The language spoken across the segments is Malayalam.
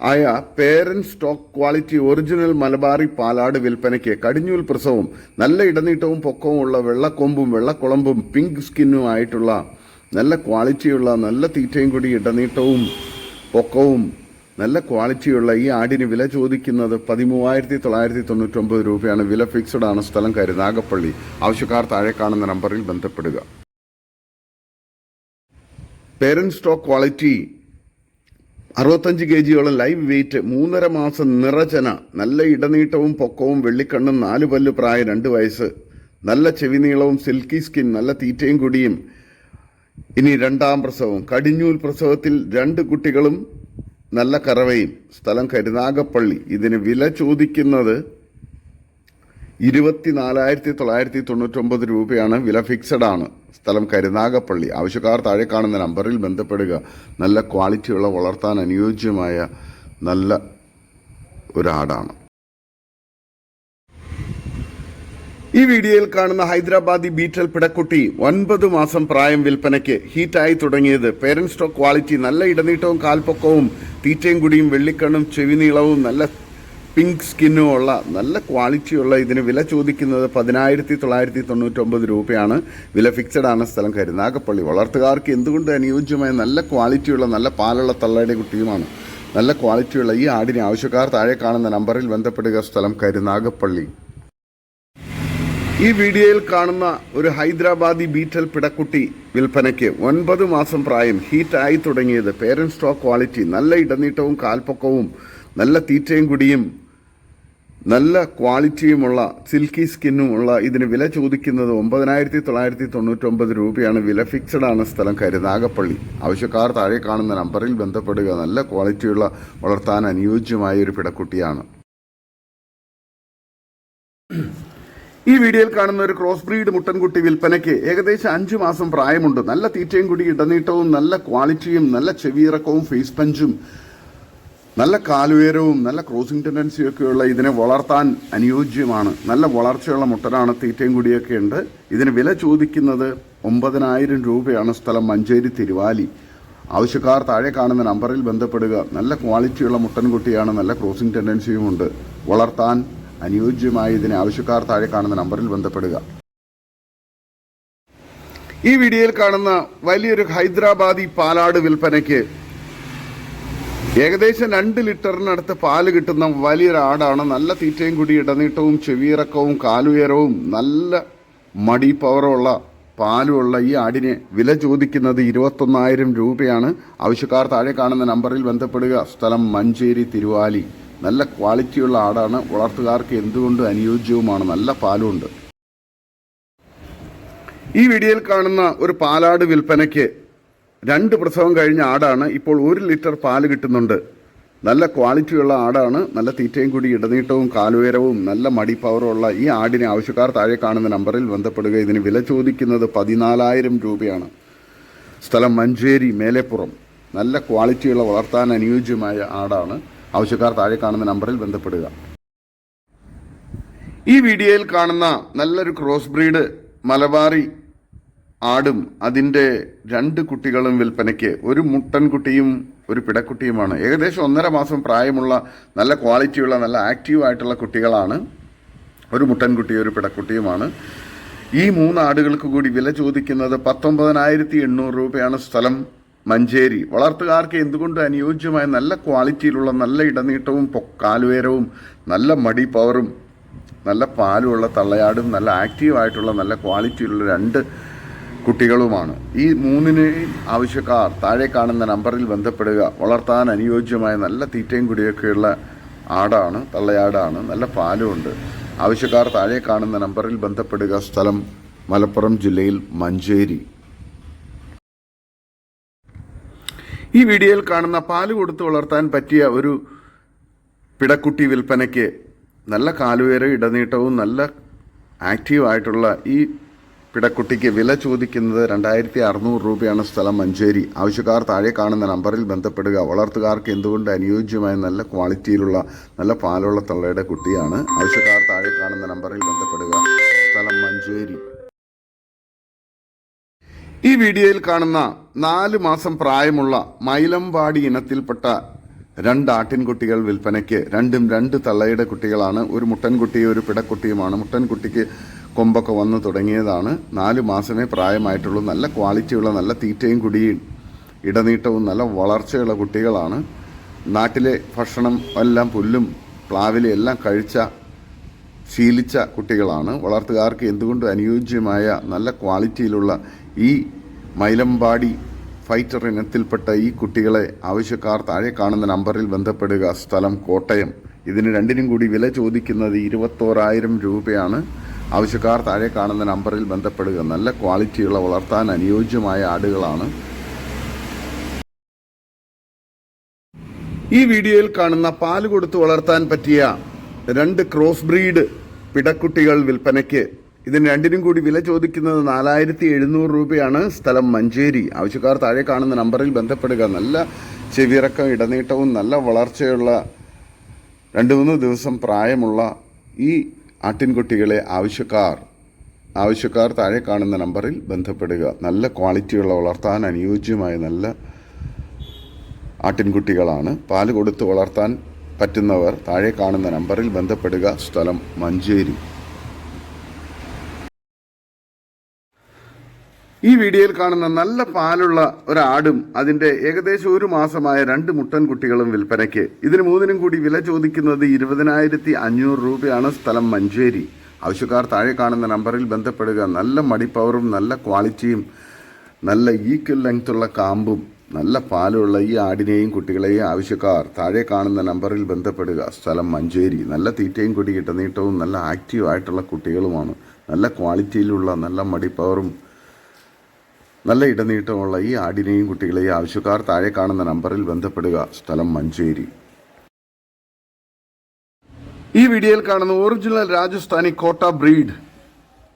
ആയ parent stock quality original Malabari പാലാട് വിൽപ്പനയ്ക്ക് കടിഞ്ഞൂൽ പ്രസവും നല്ല ഇടനീട്ടവും പൊക്കവും ഉള്ള വെള്ളക്കൊമ്പും വെള്ളക്കുളമ്പും പിങ്ക് സ്കിന്നുമായിട്ടുള്ള നല്ല ക്വാളിറ്റിയുള്ള നല്ല തീറ്റയും കൂടി ഇടനീട്ടവും പൊക്കവും നല്ല ക്വാളിറ്റിയുള്ള ഈ ആടിന് വില ചോദിക്കുന്നത് പതിമൂവായിരത്തി തൊള്ളായിരത്തി തൊണ്ണൂറ്റൊമ്പത് രൂപയാണ്. വില ഫിക്സഡ് ആണ് സ്ഥലം കരുനാഗപ്പള്ളി ആവശ്യക്കാർ താഴെ കാണുന്ന നമ്പറിൽ ബന്ധപ്പെടുക. പേരന്റ് സ്റ്റോക്ക് ക്വാളിറ്റി അറുപത്തഞ്ച് കെ ജിയോളം ലൈവ് വെയിറ്റ് മൂന്നര മാസം നിറചന നല്ല ഇടനീട്ടവും പൊക്കവും വെള്ളിക്കണ്ണും നാല് പല്ല് പ്രായം രണ്ട് വയസ്സ് നല്ല ചെവിനീളവും സിൽക്കി സ്കിൻ നല്ല തീറ്റയും കുടിയും. ഇനി രണ്ടാം പ്രസവം. കടിഞ്ഞൂൽ പ്രസവത്തിൽ രണ്ട് കുട്ടികളും നല്ല കറവയും. സ്ഥലം കരുനാഗപ്പള്ളി. ഇതിന് വില ചോദിക്കുന്നത് ഇരുപത്തിനാലായിരത്തി തൊള്ളായിരത്തി തൊണ്ണൂറ്റൊമ്പത് രൂപയാണ് വില ഫിക്സഡ് ആണ്. സ്ഥലം കരുനാഗപ്പള്ളി. ആവശ്യക്കാർ താഴെ കാണുന്ന നമ്പറിൽ ബന്ധപ്പെടുക. നല്ല ക്വാളിറ്റിയുള്ള വളർത്താൻ അനുയോജ്യമായ നല്ല ഒരാടാണ്. ഈ വീഡിയോയിൽ കാണുന്ന ഹൈദരാബാദി ബീറ്റൽ പിടക്കുട്ടി ഒൻപത് മാസം പ്രായം വിൽപ്പനയ്ക്ക് ഹീറ്റായി തുടങ്ങിയത്. പേരൻസ് സ്റ്റോക്ക് ക്വാളിറ്റി നല്ല ഇടനീട്ടവും കാൽപ്പൊക്കവും തീറ്റയും കുടിയും വെള്ളിക്കണ്ണും ചെവിനീളവും നല്ല പിങ്ക് സ്കിന്നും ഉള്ള നല്ല ക്വാളിറ്റിയുള്ള ഇതിന് വില ചോദിക്കുന്നത് പതിനായിരത്തി തൊള്ളായിരത്തി തൊണ്ണൂറ്റൊമ്പത് രൂപയാണ്. വില ഫിക്സഡ് ആണ് സ്ഥലം കരുനാഗപ്പള്ളി വളർത്തുകാർക്ക് എന്തുകൊണ്ട് അനുയോജ്യമായ നല്ല ക്വാളിറ്റിയുള്ള നല്ല പാലുള്ള തള്ളയുടെ കുട്ടിയുമാണ്? നല്ല ക്വാളിറ്റിയുള്ള ഈ ആടിന് ആവശ്യക്കാർ താഴെ കാണുന്ന നമ്പറിൽ ബന്ധപ്പെടുക സ്ഥലം കരുനാഗപ്പള്ളി ഈ വീഡിയോയിൽ കാണുന്ന ഒരു ഹൈദരാബാദി ബീറ്റൽ പിടക്കുട്ടി വിൽപ്പനയ്ക്ക് ഒൻപത് മാസം പ്രായം ഹീറ്റായി തുടങ്ങിയത്. പേരന്റ് സ്റ്റോക്ക് ക്വാളിറ്റി നല്ല ഇടനീട്ടവും കാൽപ്പൊക്കവും നല്ല തീറ്റയും കുടിയും നല്ല ക്വാളിറ്റിയുമുള്ള സിൽക്കി സ്കിന്നും ഉള്ള ഇതിന് വില ചോദിക്കുന്നത് ഒമ്പതിനായിരത്തി തൊള്ളായിരത്തി തൊണ്ണൂറ്റൊമ്പത് രൂപയാണ്. വില ഫിക്സഡ് ആണ് സ്ഥലം കരുനാഗപ്പള്ളി ആവശ്യക്കാർ താഴെ കാണുന്ന നമ്പറിൽ ബന്ധപ്പെടുക. നല്ല ക്വാളിറ്റിയുള്ള വളർത്താൻ അനുയോജ്യമായ ഒരു പിടക്കുട്ടിയാണ്. ഈ വീഡിയോയിൽ കാണുന്ന ഒരു ക്രോസ് ബ്രീഡ് മുട്ടൻകുട്ടി വിൽപ്പനയ്ക്ക് ഏകദേശം അഞ്ചു മാസം പ്രായമുണ്ട്. നല്ല തീറ്റയും കൂടി ഇടനീട്ടവും നല്ല ക്വാളിറ്റിയും നല്ല ചെവിയിറക്കവും ഫേസ് പഞ്ചും നല്ല കാലുയരവും നല്ല ക്രോസിംഗ് ടെൻഡൻസിയും ഒക്കെയുള്ള ഇതിനെ വളർത്താൻ അനുയോജ്യമാണ്. നല്ല വളർച്ചയുള്ള മുട്ടനാണ് തീറ്റയും കൂടിയൊക്കെ ഉണ്ട്. ഇതിന് വില ചോദിക്കുന്നത് ഒമ്പതിനായിരം രൂപയാണ് സ്ഥലം മഞ്ചേരി തിരുവാലി. ആവശ്യക്കാർ താഴെ കാണുന്ന നമ്പറിൽ ബന്ധപ്പെടുക. നല്ല ക്വാളിറ്റിയുള്ള മുട്ടൻകുട്ടിയാണ് നല്ല ക്രോസിംഗ് ടെൻഡൻസിയും ഉണ്ട്. വളർത്താൻ അനുയോജ്യമായ ഇതിനെ ആവശ്യക്കാർ താഴെ കാണുന്ന നമ്പറിൽ ബന്ധപ്പെടുക. ഈ വീഡിയോയിൽ കാണുന്ന വലിയൊരു ഹൈദരാബാദി പാലാട് വിൽപ്പനയ്ക്ക് ഏകദേശം രണ്ട് ലിറ്ററിനടുത്ത് പാൽ കിട്ടുന്ന വലിയൊരു ആടാണ്. നല്ല തീറ്റയും കൂടി ഇടനീട്ടവും ചെവിയിറക്കവും കാലുയരവും നല്ല മടി പവറുള്ള പാലുമുള്ള ഈ ആടിനെ വില ചോദിക്കുന്നത് ഇരുപത്തൊന്നായിരം രൂപയാണ്. ആവശ്യക്കാർ താഴെ കാണുന്ന നമ്പറിൽ ബന്ധപ്പെടുക. സ്ഥലം മഞ്ചേരി തിരുവാലി. നല്ല ക്വാളിറ്റിയുള്ള ആടാണ്. വളർത്തുകാർക്ക് എന്തുകൊണ്ട് അനുയോജ്യവുമാണ്? നല്ല പാലുണ്ട്. ഈ വീഡിയോയിൽ കാണുന്ന ഒരു പാലാട് വിൽപ്പനയ്ക്ക് രണ്ട് പ്രസവം കഴിഞ്ഞ ആടാണ് ഇപ്പോൾ ഒരു ലിറ്റർ പാൽ കിട്ടുന്നുണ്ട്. നല്ല ക്വാളിറ്റിയുള്ള ആടാണ്. നല്ല തീറ്റയും കൂടി ഇടനീട്ടവും കാലുയരവും നല്ല മടി പവറുള്ള ഈ ആടിനെ ആവശ്യക്കാർ താഴെ കാണുന്ന നമ്പറിൽ ബന്ധപ്പെടുക. ഇതിന് വില ചോദിക്കുന്നത് പതിനാലായിരം രൂപയാണ്. സ്ഥലം മഞ്ചേരി മേലെപ്പുറം. നല്ല ക്വാളിറ്റിയുള്ള വളർത്താൻ അനുയോജ്യമായ ആടാണ്. ആവശ്യക്കാർ താഴെ കാണുന്ന നമ്പറിൽ ബന്ധപ്പെടുക. ഈ വീഡിയോയിൽ കാണുന്ന നല്ലൊരു ക്രോസ് ബ്രീഡ് മലബാറി ആടും അതിന്റെ രണ്ട് കുട്ടികളും വിൽപ്പനയ്ക്ക് ഒരു മുട്ടൻകുട്ടിയും ഒരു പിടക്കുട്ടിയുമാണ്. ഏകദേശം ഒന്നര മാസം പ്രായമുള്ള നല്ല ക്വാളിറ്റിയുള്ള നല്ല ആക്റ്റീവ് ആയിട്ടുള്ള കുട്ടികളാണ്. ഒരു മുട്ടൻകുട്ടിയും ഒരു പിടക്കുട്ടിയുമാണ്. ഈ മൂന്ന് ആടുകൾക്ക് കൂടി വില ചോദിക്കുന്നത് പത്തൊമ്പതിനായിരത്തി എണ്ണൂറ് രൂപയാണ് സ്ഥലം മഞ്ചേരി. വളർത്തുകാർക്ക് എന്തുകൊണ്ട് അനുയോജ്യമായ നല്ല ക്വാളിറ്റിയിലുള്ള നല്ല ഇടനീട്ടവും കാലുയരവും നല്ല മടി പവറും നല്ല പാലുമുള്ള തള്ളയാടും നല്ല ആക്റ്റീവായിട്ടുള്ള നല്ല ക്വാളിറ്റിയുള്ള രണ്ട് കുട്ടികളുമാണ്. ഈ മൂന്നിനെയും ആവശ്യക്കാർ താഴെ കാണുന്ന നമ്പറിൽ ബന്ധപ്പെടുക വളർത്താൻ അനുയോജ്യമായ നല്ല തീറ്റയും കുടിയൊക്കെയുള്ള ആടാണ് തള്ളയാടാണ് നല്ല പാലുമുണ്ട് ആവശ്യക്കാർ താഴെ കാണുന്ന നമ്പറിൽ ബന്ധപ്പെടുക സ്ഥലം മലപ്പുറം ജില്ലയിൽ മഞ്ചേരി. ഈ വീഡിയോയിൽ കാണുന്ന പാൽ കൊടുത്ത് വളർത്താൻ പറ്റിയ ഒരു പിടക്കുട്ടി വിൽപ്പനയ്ക്ക് നല്ല കാലുയര ഇടനീട്ടവും നല്ല ആക്റ്റീവായിട്ടുള്ള ഈ പിടക്കുട്ടിക്ക് വില ചോദിക്കുന്നത് രണ്ടായിരത്തി അറുന്നൂറ് രൂപയാണ് സ്ഥലം മഞ്ചേരി. ആവശ്യക്കാർ താഴെ കാണുന്ന നമ്പറിൽ ബന്ധപ്പെടുക. വളർത്തുകാർക്ക് എന്തുകൊണ്ട് അനുയോജ്യമായ നല്ല ക്വാളിറ്റിയിലുള്ള നല്ല പാലുള്ള തള്ളയുടെ കുട്ടിയാണ്? ആവശ്യക്കാർ താഴെ കാണുന്ന നമ്പറിൽ ബന്ധപ്പെടുക. സ്ഥലം മഞ്ചേരി. ഈ വീഡിയോയിൽ കാണുന്ന നാല് മാസം പ്രായമുള്ള മൈലമ്പാടി ഇനത്തിൽപ്പെട്ട രണ്ട് ആട്ടിൻകുട്ടികൾ വിൽപ്പനയ്ക്ക് രണ്ടും രണ്ട് തള്ളയുടെ കുട്ടികളാണ്. ഒരു മുട്ടൻകുട്ടിയും ഒരു പിടക്കുട്ടിയുമാണ്. മുട്ടൻകുട്ടിക്ക് കൊമ്പൊക്കെ വന്ന് തുടങ്ങിയതാണ്. നാല് മാസമേ പ്രായമായിട്ടുള്ളൂ. നല്ല ക്വാളിറ്റിയുള്ള നല്ല തീറ്റയും കുടിയും ഇടനീട്ടവും നല്ല വളർച്ചയുള്ള കുട്ടികളാണ്. നാട്ടിലെ ഭക്ഷണം എല്ലാം പുല്ലും പ്ലാവിലും എല്ലാം കഴിച്ച ശീലിച്ച കുട്ടികളാണ്. വളർത്തുകാർക്ക് എന്തുകൊണ്ടും അനുയോജ്യമായ നല്ല ക്വാളിറ്റിയിലുള്ള ഈ മൈലമ്പാടി ഫൈറ്റർ ഇനത്തിൽപ്പെട്ട ഈ കുട്ടികളെ ആവശ്യക്കാർ താഴെ കാണുന്ന നമ്പറിൽ ബന്ധപ്പെടുക. സ്ഥലം കോട്ടയം. ഇതിന് രണ്ടിനും കൂടി വില ചോദിക്കുന്നത് ഇരുപത്തോരായിരം രൂപയാണ്. ആവശ്യക്കാർ താഴെ കാണുന്ന നമ്പറിൽ ബന്ധപ്പെടുക. നല്ല ക്വാളിറ്റിയുള്ള വളർത്താൻ അനുയോജ്യമായ ആടുകളാണ്. ഈ വീഡിയോയിൽ കാണുന്ന പാൽ കൊടുത്ത് വളർത്താൻ പറ്റിയ രണ്ട് ക്രോസ് ബ്രീഡ് പിടക്കുട്ടികൾ വിൽപ്പനയ്ക്ക്. ഇതിന് രണ്ടിനും കൂടി വില ചോദിക്കുന്നത് നാലായിരത്തി എഴുന്നൂറ് രൂപയാണ്. സ്ഥലം മഞ്ചേരി. ആവശ്യക്കാർ താഴെ കാണുന്ന നമ്പറിൽ ബന്ധപ്പെടുക. നല്ല ചെവിയിറക്കം ഇടനീട്ടവും നല്ല വളർച്ചയുള്ള രണ്ട് മൂന്ന് ദിവസം പ്രായമുള്ള ഈ ആട്ടിൻകുട്ടികളെ ആവശ്യക്കാർ ആവശ്യക്കാർ താഴെ കാണുന്ന നമ്പറിൽ ബന്ധപ്പെടുക. നല്ല ക്വാളിറ്റിയുള്ള വളർത്താൻ അനുയോജ്യമായ നല്ല ആട്ടിൻകുട്ടികളാണ്. പാൽ കൊടുത്ത് വളർത്താൻ പറ്റുന്നവർ താഴെ കാണുന്ന നമ്പറിൽ ബന്ധപ്പെടുക. സ്ഥലം മഞ്ചേരി. ഈ വീഡിയോയിൽ കാണുന്ന നല്ല പാലുള്ള ഒരാടും അതിന്റെ ഏകദേശം ഒരു മാസമായ രണ്ട് മുട്ടൻ കുട്ടികളും വിൽപ്പനയ്ക്ക്. ഇതിന് മൂന്നിനും കൂടി വില ചോദിക്കുന്നത് ഇരുപതിനായിരത്തി അഞ്ഞൂറ് രൂപയാണ് സ്ഥലം മഞ്ചേരി. ആവശ്യക്കാർ താഴെ കാണുന്ന നമ്പറിൽ ബന്ധപ്പെടുക. നല്ല മടിപ്പവറും നല്ല ക്വാളിറ്റിയും നല്ല ഈക്വൽ ലെങ്ത്തുള്ള കാമ്പും നല്ല പാലുള്ള ഈ ആടിനെയും കുട്ടികളെയും ആവശ്യക്കാർ താഴെ കാണുന്ന നമ്പറിൽ ബന്ധപ്പെടുക. സ്ഥലം മഞ്ചേരി. നല്ല തീറ്റയും കൊടി നീട്ടവും നല്ല ആക്റ്റീവായിട്ടുള്ള കുട്ടികളുമാണ്. നല്ല ക്വാളിറ്റിയിലുള്ള നല്ല മടിപ്പവറും നല്ല ഇടനീട്ടമുള്ള ഈ ആടിനെയും കുട്ടികളെയും ആവശ്യക്കാർ താഴെ കാണുന്ന നമ്പറിൽ ബന്ധപ്പെടുക. സ്ഥലം മഞ്ചേരി. ഈ വീഡിയോയിൽ കാണുന്ന ഒറിജിനൽ രാജസ്ഥാനി കോട്ട ബ്രീഡ്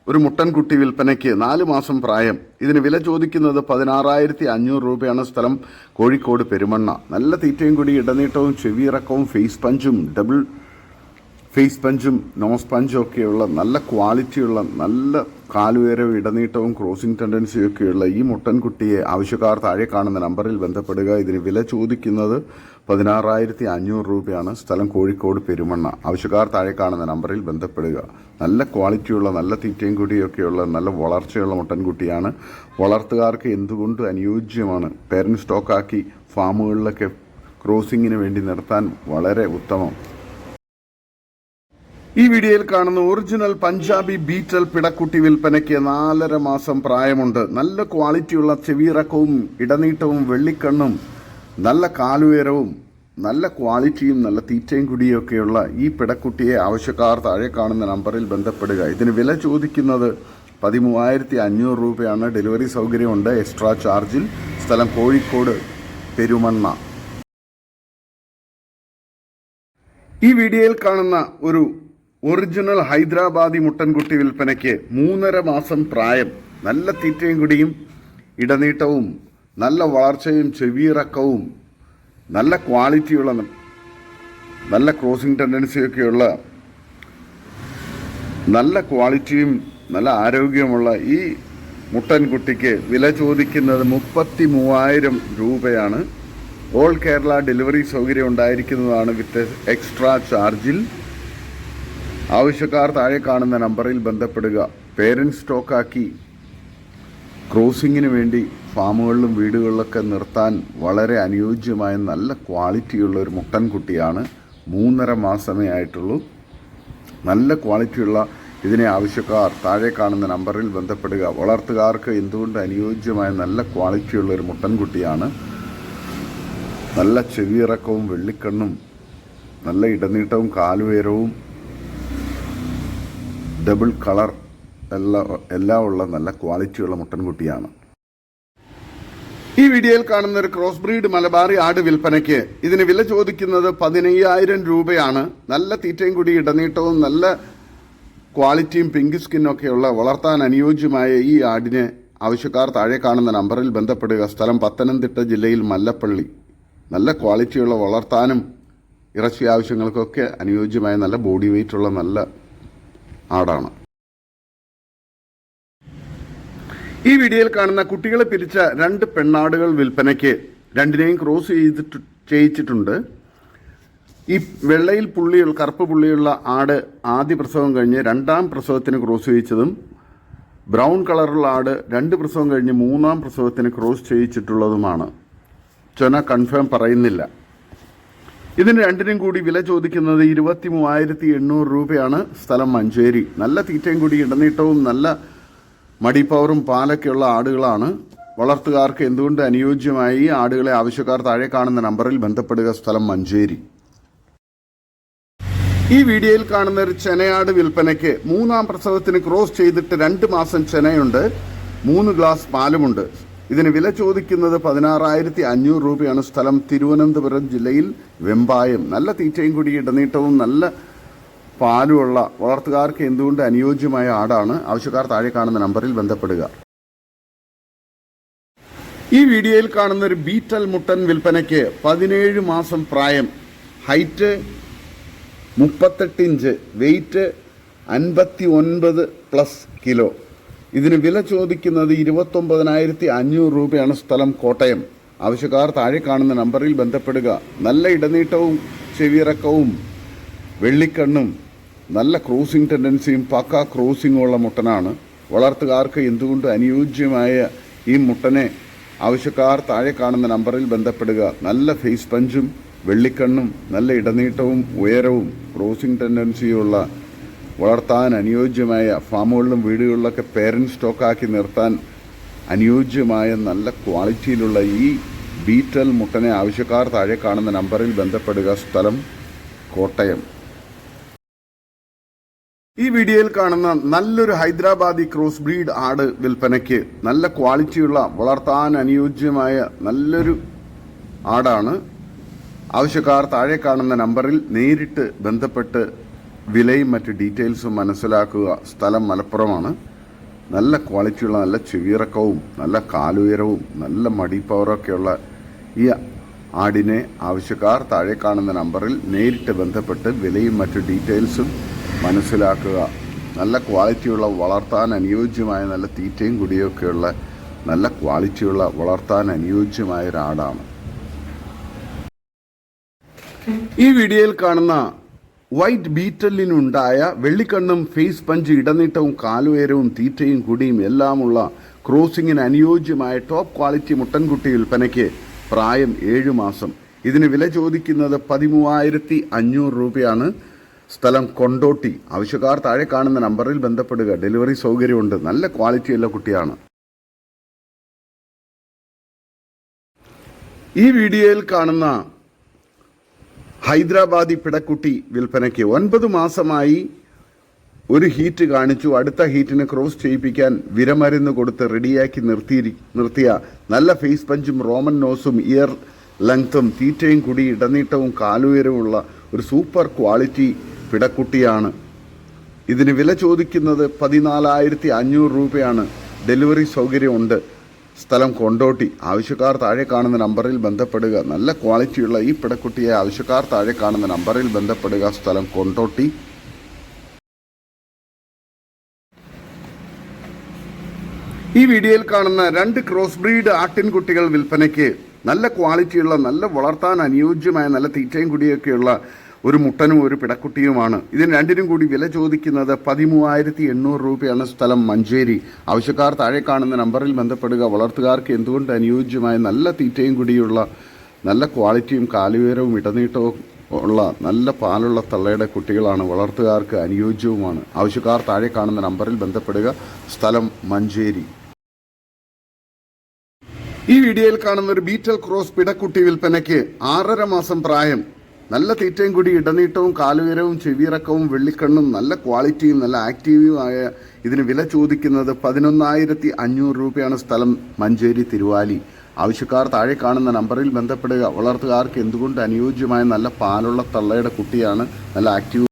ഒരു മുട്ടൻകുട്ടി വിൽപ്പനയ്ക്ക് നാല് മാസം പ്രായം. ഇതിന് വില ചോദിക്കുന്നത് പതിനാറായിരത്തി അഞ്ഞൂറ് രൂപയാണ് സ്ഥലം. കോഴിക്കോട് പെരുമണ്ണ. നല്ല തീറ്റയും കൂടി ഇടനീട്ടവും ചെവിയിറക്കവും ഫേസ് പഞ്ചും ഡബിൾ ഫേസ് പഞ്ചും നോസ് പഞ്ചും ഒക്കെയുള്ള നല്ല ക്വാളിറ്റിയുള്ള നല്ല കാലുയരവും ഇടനീട്ടവും ക്രോസിംഗ് ടെൻഡൻസിയും ഒക്കെയുള്ള ഈ മുട്ടൻകുട്ടിയെ ആവശ്യക്കാർ താഴെ കാണുന്ന നമ്പറിൽ ബന്ധപ്പെടുക. ഇതിന് വില ചോദിക്കുന്നത് പതിനാറായിരത്തി അഞ്ഞൂറ് രൂപയാണ്. സ്ഥലം കോഴിക്കോട് പെരുമണ്ണ. ആവശ്യക്കാർ താഴെ കാണുന്ന നമ്പറിൽ ബന്ധപ്പെടുക. നല്ല ക്വാളിറ്റിയുള്ള നല്ല തീറ്റയും കുടിയൊക്കെയുള്ള നല്ല വളർച്ചയുള്ള മുട്ടൻകുട്ടിയാണ്. വളർത്തുകാർക്ക് എന്തുകൊണ്ട് അനുയോജ്യമാണ്? പേരന്റ് സ്റ്റോക്കാക്കി ഫാമുകളിലൊക്കെ ക്രോസിങ്ങിന് വേണ്ടി നിർത്താൻ വളരെ ഉത്തമം. ഈ വീഡിയോയിൽ കാണുന്ന ഒറിജിനൽ പഞ്ചാബി ബീറ്റൽ പിടക്കുട്ടി വിൽപ്പനയ്ക്ക് നാലര മാസം പ്രായമുണ്ട്. നല്ല ക്വാളിറ്റിയുള്ള ചെവിയിറക്കവും ഇടനീട്ടവും വെള്ളിക്കണ്ണും നല്ല കാലുയരവും നല്ല ക്വാളിറ്റിയും നല്ല തീറ്റയും കുടിയൊക്കെയുള്ള ഈ പിടക്കുട്ടിയെ ആവശ്യക്കാർ താഴെ കാണുന്ന നമ്പറിൽ ബന്ധപ്പെടുക. ഇതിന് വില ചോദിക്കുന്നത് പതിമൂവായിരത്തി അഞ്ഞൂറ് രൂപയാണ്. ഡെലിവറി സൗകര്യമുണ്ട്. എക്സ്ട്രാ ചാർജിൽ. സ്ഥലം കോഴിക്കോട് പെരുമണ്ണ. ഈ വീഡിയോയിൽ കാണുന്ന ഒരു ഒറിജിനൽ ഹൈദരാബാദി മുട്ടൻകുട്ടി വിൽപ്പനയ്ക്ക് മൂന്നര മാസം പ്രായം. നല്ല തീറ്റയും കുടിയും ഇടനീട്ടവും നല്ല വളർച്ചയും ചെവിയിറക്കവും നല്ല ക്വാളിറ്റിയുള്ള നല്ല ക്രോസിംഗ് ടെൻഡൻസിയൊക്കെയുള്ള നല്ല ക്വാളിറ്റിയും നല്ല ആരോഗ്യമുള്ള ഈ മുട്ടൻകുട്ടിക്ക് വില ചോദിക്കുന്നത് മുപ്പത്തി മൂവായിരം രൂപയാണ്. ഓൾ കേരള ഡെലിവറി സൗകര്യം ഉണ്ടായിരിക്കുന്നതാണ് വിത്ത് എക്സ്ട്രാ ചാർജിൽ. ആവശ്യക്കാർ താഴെ കാണുന്ന നമ്പറിൽ ബന്ധപ്പെടുക. പേരന്റ് സ്റ്റോക്കാക്കി. ക്രോസിങ്ങിന് വേണ്ടി ഫാമുകളിലും വീടുകളിലൊക്കെ നിർത്താൻ വളരെ അനുയോജ്യമായ നല്ല ക്വാളിറ്റിയുള്ള ഒരു മുട്ടൻകുട്ടിയാണ് മൂന്നര മാസമേ ആയിട്ടുള്ളൂ. നല്ല ക്വാളിറ്റിയുള്ള ഇതിനെ ആവശ്യക്കാർ താഴെ കാണുന്ന നമ്പറിൽ ബന്ധപ്പെടുക. വളർത്തുകാർക്ക് എന്തുകൊണ്ട് അനുയോജ്യമായ നല്ല ക്വാളിറ്റിയുള്ള ഒരു മുട്ടൻകുട്ടിയാണ് നല്ല ചെവിയിറക്കവും വെള്ളിക്കണ്ണും നല്ല ഇടനീട്ടവും കാലുയരവും ഡബിൾ കളർ എല്ലാം എല്ലാം ഉള്ള നല്ല ക്വാളിറ്റിയുള്ള മുട്ടൻകുട്ടിയാണ്. ഈ വീഡിയോയിൽ കാണുന്ന ഒരു ക്രോസ് ബ്രീഡ് മലബാറി ആട് വിൽപ്പനയ്ക്ക് ഇതിന് വില ചോദിക്കുന്നത് പതിനയ്യായിരം രൂപയാണ്. നല്ല തീറ്റയും കൂടി ഇടനീട്ടവും നല്ല ക്വാളിറ്റിയും പിങ്ക് സ്കിന്നൊക്കെയുള്ള വളർത്താൻ അനുയോജ്യമായ ഈ ആടിനെ ആവശ്യക്കാർ താഴെ കാണുന്ന നമ്പറിൽ ബന്ധപ്പെടുക. സ്ഥലം പത്തനംതിട്ട ജില്ലയിൽ മല്ലപ്പള്ളി. നല്ല ക്വാളിറ്റിയുള്ള വളർത്താനും ഇറച്ചി ആവശ്യങ്ങൾക്കൊക്കെ അനുയോജ്യമായ നല്ല ബോഡി വെയിറ്റ് ഉള്ള നല്ല ആടാണ്. ഈ വീഡിയോയിൽ കാണുന്ന കുട്ടികളെ പിരിച്ച രണ്ട് പെണ്ണാടുകൾ വിൽപ്പനയ്ക്ക് രണ്ടിനെയും ക്രോസ് ചെയ്തിട്ട് ചെയ്യിച്ചിട്ടുണ്ട്. ഈ വെള്ളയിൽ പുള്ളിയുള്ള കറുപ്പ് പുള്ളിയുള്ള ആട് ആദ്യ പ്രസവം കഴിഞ്ഞ് രണ്ടാം പ്രസവത്തിന് ക്രോസ് ചെയ്യിച്ചതും ബ്രൗൺ കളറുള്ള ആട് രണ്ട് പ്രസവം കഴിഞ്ഞ് മൂന്നാം പ്രസവത്തിന് ക്രോസ് ചെയ്യിച്ചിട്ടുള്ളതുമാണ്. ചൊന കൺഫേം പറയുന്നില്ല. ഇതിന് രണ്ടിനും കൂടി വില ചോദിക്കുന്നത് ഇരുപത്തി മൂവായിരത്തി എണ്ണൂറ് രൂപയാണ്. സ്ഥലം മഞ്ചേരി. നല്ല തീറ്റയും കൂടി ഇടനീട്ടവും നല്ല മടിപ്പവറും പാലൊക്കെയുള്ള ആടുകളാണ്. വളർത്തുകാർക്ക് എന്തുകൊണ്ട് അനുയോജ്യമായി ആടുകളെ ആവശ്യക്കാർ താഴെ കാണുന്ന നമ്പറിൽ ബന്ധപ്പെടുക? സ്ഥലം മഞ്ചേരി. ഈ വീഡിയോയിൽ കാണുന്ന ഒരു ചെനയാട് വിൽപ്പനയ്ക്ക് മൂന്നാം പ്രസവത്തിന് ക്രോസ് ചെയ്തിട്ട് രണ്ട് മാസം ചെനയുണ്ട്. മൂന്ന് ഗ്ലാസ് പാലുമുണ്ട്. ഇതിന് വില ചോദിക്കുന്നത് പതിനാറായിരത്തി അഞ്ഞൂറ് രൂപയാണ് സ്ഥലം തിരുവനന്തപുരം ജില്ലയിൽ വെമ്പായം. നല്ല തീറ്റയും കൂടി ഇടനീട്ടവും നല്ല പാലുമുള്ള വളർത്തുകാർക്ക് എന്തുകൊണ്ട് അനുയോജ്യമായ ആടാണ്? ആവശ്യക്കാർ താഴെ കാണുന്ന നമ്പറിൽ ബന്ധപ്പെടുക. ഈ വീഡിയോയിൽ കാണുന്ന ഒരു ബീറ്റൽ മുട്ടൻ വിൽപ്പനയ്ക്ക് പതിനേഴ് മാസം പ്രായം ഹൈറ്റ് മുപ്പത്തെട്ട് ഇഞ്ച് വെയിറ്റ് അൻപത്തി ഒൻപത് പ്ലസ് കിലോ. ഇതിന് വില ചോദിക്കുന്നത് ഇരുപത്തൊമ്പതിനായിരത്തി അഞ്ഞൂറ് രൂപയാണ് സ്ഥലം കോട്ടയം. ആവശ്യക്കാർ താഴെ കാണുന്ന നമ്പറിൽ ബന്ധപ്പെടുക. നല്ല ഇടനീട്ടവും ചെവിയിറക്കവും വെള്ളിക്കണ്ണും നല്ല ക്രോസിംഗ് ടെൻഡൻസിയും പക്ക ക്രോസിംഗും ഉള്ള മുട്ടനാണ്. വളർത്തുകാർക്ക് എന്തുകൊണ്ട് അനുയോജ്യമായ ഈ മുട്ടനെ ആവശ്യക്കാർ താഴെ കാണുന്ന നമ്പറിൽ ബന്ധപ്പെടുക. നല്ല ഫേസ് പഞ്ചും വെള്ളിക്കണ്ണും നല്ല ഇടനീട്ടവും ഉയരവും ക്രോസിംഗ് ടെൻഡൻസിയുള്ള വളർത്താൻ അനുയോജ്യമായ ഫാമുകളിലും വീടുകളിലൊക്കെ പേരന്റ് സ്റ്റോക്കാക്കി നിർത്താൻ അനുയോജ്യമായ നല്ല ക്വാളിറ്റിയിലുള്ള ഈ ബീറ്റൽ മുട്ടനെ ആവശ്യക്കാർ താഴെ കാണുന്ന നമ്പറിൽ ബന്ധപ്പെടുക. സ്ഥലം കോട്ടയം. ഈ വീഡിയോയിൽ കാണുന്ന നല്ലൊരു ഹൈദരാബാദി ക്രോസ് ബ്രീഡ് ആട് വിൽപ്പനയ്ക്ക് നല്ല ക്വാളിറ്റിയുള്ള വളർത്താൻ അനുയോജ്യമായ നല്ലൊരു ആടാണ്. ആവശ്യക്കാർ താഴെ കാണുന്ന നമ്പറിൽ നേരിട്ട് ബന്ധപ്പെട്ട് വിലയും മറ്റ് ഡീറ്റെയിൽസും മനസ്സിലാക്കുക സ്ഥലം മലപ്പുറമാണ്. നല്ല ക്വാളിറ്റിയുള്ള നല്ല ചെവിയിറക്കവും നല്ല കാലുയരവും നല്ല മടി പവറൊക്കെയുള്ള ഈ ആടിനെ ആവശ്യക്കാർ താഴെ കാണുന്ന നമ്പറിൽ നേരിട്ട് ബന്ധപ്പെട്ട് വിലയും മറ്റ് ഡീറ്റെയിൽസും മനസ്സിലാക്കുക. നല്ല ക്വാളിറ്റിയുള്ള വളർത്താൻ അനുയോജ്യമായ നല്ല തീറ്റയും കുടിയൊക്കെയുള്ള നല്ല ക്വാളിറ്റിയുള്ള വളർത്താൻ അനുയോജ്യമായ ഒരാടാണ്. ഈ വീഡിയോയിൽ കാണുന്ന വൈറ്റ് ബീറ്റലിനുണ്ടായ വെള്ളിക്കണ്ണും ഫേസ് പഞ്ച് ഇടനീട്ടവും കാലുയരവും തീറ്റയും കുടിയും എല്ലാമുള്ള ക്രോസിങ്ങിന് അനുയോജ്യമായ ടോപ്പ് ക്വാളിറ്റി മുട്ടൻകുട്ടി വിൽപ്പനയ്ക്ക് പ്രായം ഏഴു മാസം. ഇതിന് വില ചോദിക്കുന്നത് പതിമൂവായിരത്തി അഞ്ഞൂറ് രൂപയാണ്. സ്ഥലം കൊണ്ടോട്ടി. ആവശ്യക്കാർ താഴെ കാണുന്ന നമ്പറിൽ ബന്ധപ്പെടുക. ഡെലിവറി സൗകര്യമുണ്ട്. നല്ല ക്വാളിറ്റിയുള്ള കുട്ടിയാണ്. ഈ വീഡിയോയിൽ കാണുന്ന ഹൈദരാബാദി പിടക്കുട്ടി വിൽപ്പനയ്ക്ക് ഒൻപത് മാസമായി ഒരു ഹീറ്റ് കാണിച്ചു. അടുത്ത ഹീറ്റിന് ക്രോസ് ചെയ്യിപ്പിക്കാൻ വിരമരുന്ന് കൊടുത്ത് റെഡിയാക്കി നിർത്തി നിർത്തിയ നല്ല ഫേസ് പഞ്ചും റോമൻ നോസും ഇയർ ലെങ്ത്തും തീറ്റയും കൂടി ഇടനീട്ടവും കാലുയരവുമുള്ള ഒരു സൂപ്പർ ക്വാളിറ്റി പിടക്കുട്ടിയാണ്. ഇതിന് വില ചോദിക്കുന്നത് പതിനാലായിരത്തി അഞ്ഞൂറ് രൂപയാണ്. ഡെലിവറി സൗകര്യമുണ്ട്. സ്ഥലം കൊണ്ടോട്ടി. ആവശ്യക്കാർ താഴെ കാണുന്ന നമ്പറിൽ ബന്ധപ്പെടുക. നല്ല ക്വാളിറ്റിയുള്ള ഈ പിടക്കുട്ടിയെ ആവശ്യക്കാർ താഴെ കാണുന്ന നമ്പറിൽ ബന്ധപ്പെടുക. സ്ഥലം കൊണ്ടോട്ടി. ഈ വീഡിയോയിൽ കാണുന്ന രണ്ട് ക്രോസ് ബ്രീഡ് ആട്ടിൻകുട്ടികൾ വിൽപ്പനയ്ക്ക് നല്ല ക്വാളിറ്റിയുള്ള നല്ല വളർത്താൻ അനുയോജ്യമായ നല്ല തീറ്റയും കുടിയൊക്കെയുള്ള ഒരു മുട്ടനും ഒരു പിടക്കുട്ടിയുമാണ്. ഇതിന് രണ്ടിനും കൂടി വില ചോദിക്കുന്നത് പതിമൂവായിരത്തി എണ്ണൂറ് രൂപയാണ് സ്ഥലം മഞ്ചേരി. ആവശ്യക്കാർ താഴെ കാണുന്ന നമ്പറിൽ ബന്ധപ്പെടുക. വളർത്തുകാർക്ക് എന്തുകൊണ്ട് അനുയോജ്യമായ നല്ല തീറ്റയും കൂടിയുള്ള നല്ല ക്വാളിറ്റിയും കാലുയരവും ഇടനീട്ടവും ഉള്ള നല്ല പാലുള്ള തള്ളയുടെ കുട്ടികളാണ് വളർത്തുകാർക്ക് അനുയോജ്യവുമാണ്. ആവശ്യക്കാർ താഴെ കാണുന്ന നമ്പറിൽ ബന്ധപ്പെടുക. സ്ഥലം മഞ്ചേരി. ഈ വീഡിയോയിൽ കാണുന്ന ഒരു ബീറ്റൽ ക്രോസ് പിടക്കുട്ടി വിൽപ്പനയ്ക്ക് ആറര മാസം പ്രായം. നല്ല തീറ്റയും കൂടി ഇടനീട്ടവും കാലുയരവും ചെവിയിറക്കവും വെള്ളിക്കണ്ണും നല്ല ക്വാളിറ്റിയും നല്ല ആക്റ്റീവുമായ ഇതിന് വില ചോദിക്കുന്നത് പതിനൊന്നായിരത്തി അഞ്ഞൂറ് രൂപയാണ് സ്ഥലം മഞ്ചേരി തിരുവാലി. ആവശ്യക്കാർ താഴെ കാണുന്ന നമ്പറിൽ ബന്ധപ്പെടുക. വളർത്തുകാർക്ക് എന്തുകൊണ്ട് അനുയോജ്യമായ നല്ല പാലുള്ള തള്ളയുടെ കുട്ടിയാണ് നല്ല ആക്റ്റീവ്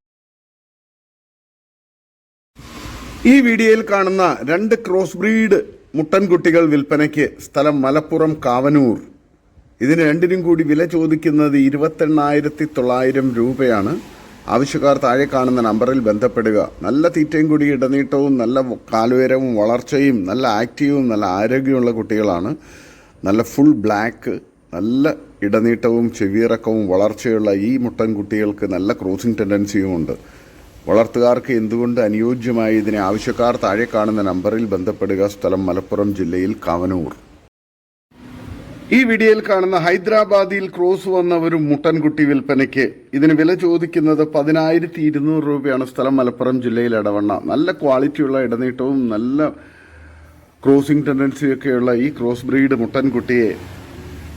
ഈ വീഡിയോയിൽ കാണുന്ന രണ്ട് ക്രോസ് ബ്രീഡ് മുട്ടൻകുട്ടികൾ വിൽപ്പനയ്ക്ക് സ്ഥലം മലപ്പുറം കാവനൂർ. ഇതിന് രണ്ടിനും കൂടി വില ചോദിക്കുന്നത് ഇരുപത്തെണ്ണായിരത്തി തൊള്ളായിരം രൂപയാണ്. ആവശ്യക്കാർ താഴെ കാണുന്ന നമ്പറിൽ ബന്ധപ്പെടുക. നല്ല തീറ്റയും കൂടി ഇടനീട്ടവും നല്ല കാലുയരവും വളർച്ചയും നല്ല ആക്റ്റീവും നല്ല ആരോഗ്യമുള്ള കുട്ടികളാണ്. നല്ല ഫുൾ ബ്ലാക്ക് നല്ല ഇടനീട്ടവും ചെവിയിറക്കവും വളർച്ചയുള്ള ഈ മുട്ടൻ കുട്ടികൾക്ക് നല്ല ക്രോസിംഗ് ടെൻഡൻസിയും ഉണ്ട്. വളർത്തുകാർക്ക് എന്തുകൊണ്ട് അനുയോജ്യമായി ഇതിനെ ആവശ്യക്കാർ താഴെ കാണുന്ന നമ്പറിൽ ബന്ധപ്പെടുക? സ്ഥലം മലപ്പുറം ജില്ലയിൽ കാവനൂർ. ഈ വീഡിയോയിൽ കാണുന്ന ഹൈദരാബാദിൽ ക്രോസ് വന്ന ഒരു മുട്ടൻകുട്ടി വിൽപ്പനയ്ക്ക് ഇതിന് വില ചോദിക്കുന്നത് പതിനായിരത്തി ഇരുന്നൂറ് രൂപയാണ് സ്ഥലം മലപ്പുറം ജില്ലയിൽ ഇടവണ്ണ നല്ല ക്വാളിറ്റിയുള്ള ഇടനീട്ടവും നല്ല ക്രോസിംഗ് ടെൻഡൻസിയൊക്കെയുള്ള ഈ ക്രോസ് ബ്രീഡ് മുട്ടൻകുട്ടിയെ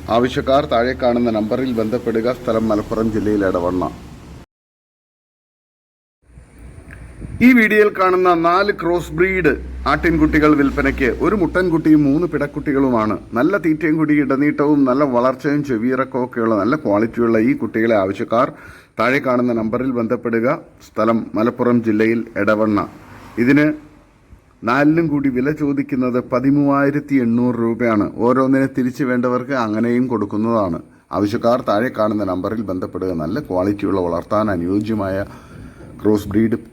ആവശ്യക്കാർ താഴെ കാണുന്ന നമ്പറിൽ ബന്ധപ്പെടുക. സ്ഥലം മലപ്പുറം ജില്ലയിൽ ഇടവണ്ണ ഈ വീഡിയോയിൽ കാണുന്ന നാല് ക്രോസ് ബ്രീഡ് ആട്ടിൻകുട്ടികൾ വിൽപ്പനയ്ക്ക് ഒരു മുട്ടൻകുട്ടിയും മൂന്ന് പിടക്കുട്ടികളുമാണ്. നല്ല തീറ്റയും കൂടി ഇടനീട്ടവും നല്ല വളർച്ചയും ചെവിയിറക്കവും ഒക്കെയുള്ള നല്ല ക്വാളിറ്റിയുള്ള ഈ കുട്ടികളെ ആവശ്യക്കാർ താഴെ കാണുന്ന നമ്പറിൽ ബന്ധപ്പെടുക. സ്ഥലം മലപ്പുറം ജില്ലയിൽ എടവണ്ണ. ഇതിന് നാലിനും കൂടി വില ചോദിക്കുന്നത് പതിമൂവായിരത്തി എണ്ണൂറ് രൂപയാണ്. ഓരോന്നിനെ തിരിച്ചു വേണ്ടവർക്ക് അങ്ങനെയും കൊടുക്കുന്നതാണ്. ആവശ്യക്കാർ താഴെ കാണുന്ന നമ്പറിൽ ബന്ധപ്പെടുക. നല്ല ക്വാളിറ്റിയുള്ള വളർത്താൻ അനുയോജ്യമായ ക്രോസ് ബ്രീഡ്